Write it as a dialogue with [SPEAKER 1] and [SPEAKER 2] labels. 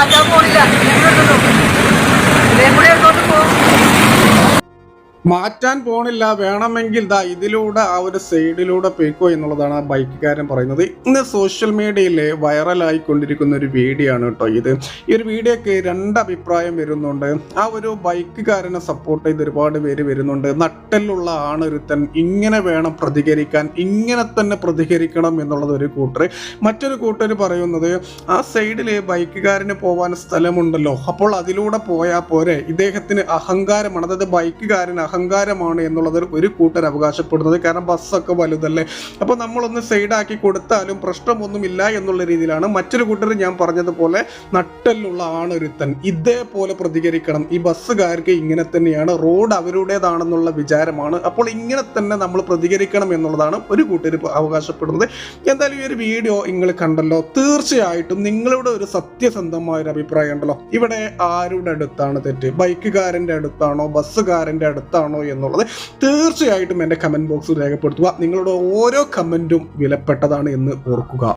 [SPEAKER 1] മാറ്റാൻ പോണില്ല
[SPEAKER 2] മാറ്റാൻ പോണില്ല വേണമെങ്കിൽ ദാ ഇതിലൂടെ ആ ഒരു സൈഡിലൂടെ പോയിക്കോ എന്നുള്ളതാണ് ആ ബൈക്കുകാരൻ പറയുന്നത്. ഇന്ന് സോഷ്യൽ മീഡിയയിൽ വൈറലായിക്കൊണ്ടിരിക്കുന്ന ഒരു വീഡിയോ ആണ് കേട്ടോ ഇത്. ഈ ഒരു വീഡിയോക്ക് രണ്ട് അഭിപ്രായം വരുന്നുണ്ട്. ആ ഒരു ബൈക്കുകാരനെ സപ്പോർട്ട് ചെയ്ത് ഒരുപാട് പേര് വരുന്നുണ്ട്. നട്ടലുള്ള ആണൊരുത്തൻ ഇങ്ങനെ വേണം പ്രതികരിക്കാൻ ഇങ്ങനെ തന്നെ പ്രതികരിക്കണം എന്നുള്ളത് ഒരു കൂട്ടർ മറ്റൊരു കൂട്ടർ പറയുന്നത് ആ സൈഡിൽ ബൈക്കുകാരന് പോകാൻ സ്ഥലമുണ്ടല്ലോ അപ്പോൾ അതിലൂടെ പോയാൽ പോരെ. ഇദ്ദേഹത്തിന് അഹങ്കാരമാണ്. അതായത് ബൈക്കുകാരന് അഹങ്കാരമാണ് എന്നുള്ളത് ഒരു കൂട്ടർ അവകാശപ്പെടുന്നത്. കാരണം ബസ്സൊക്കെ വലുതല്ലേ. അപ്പോൾ നമ്മളൊന്ന് സൈഡാക്കി കൊടുത്താലും പ്രശ്നമൊന്നുമില്ല എന്നുള്ള രീതിയിലാണ് മറ്റൊരു കൂട്ടർ ഞാൻ പറഞ്ഞതുപോലെ നട്ടലുള്ള ആണൊരുത്തൻ ഇതേപോലെ പ്രതികരിക്കണം. ഈ ബസ്സുകാർക്ക് ഇങ്ങനെ തന്നെയാണ് റോഡ് അവരുടേതാണെന്നുള്ള വിചാരമാണ്. അപ്പോൾ ഇങ്ങനെ തന്നെ നമ്മൾ പ്രതികരിക്കണം എന്നുള്ളതാണ് ഒരു കൂട്ടർ അവകാശപ്പെടുന്നത്. എന്തായാലും ഈ ഒരു വീഡിയോ നിങ്ങൾ കണ്ടല്ലോ. തീർച്ചയായിട്ടും നിങ്ങളുടെ ഒരു സത്യസന്ധമായ ഒരു അഭിപ്രായം ഉണ്ടല്ലോ. ഇവിടെ ആരുടെ അടുത്താണ് തെറ്റ്? ബൈക്കുകാരന്റെ അടുത്താണോ? ബസ്സുകാരന്റെ അടുത്താണോ? എന്നുള്ളത് തീർച്ചയായിട്ടും എന്റെ കമന്റ് ബോക്സിൽ രേഖപ്പെടുത്തുക. നിങ്ങളുടെ ഓരോ കമന്റും വിലപ്പെട്ടതാണ് എന്ന് ഓർക്കുക.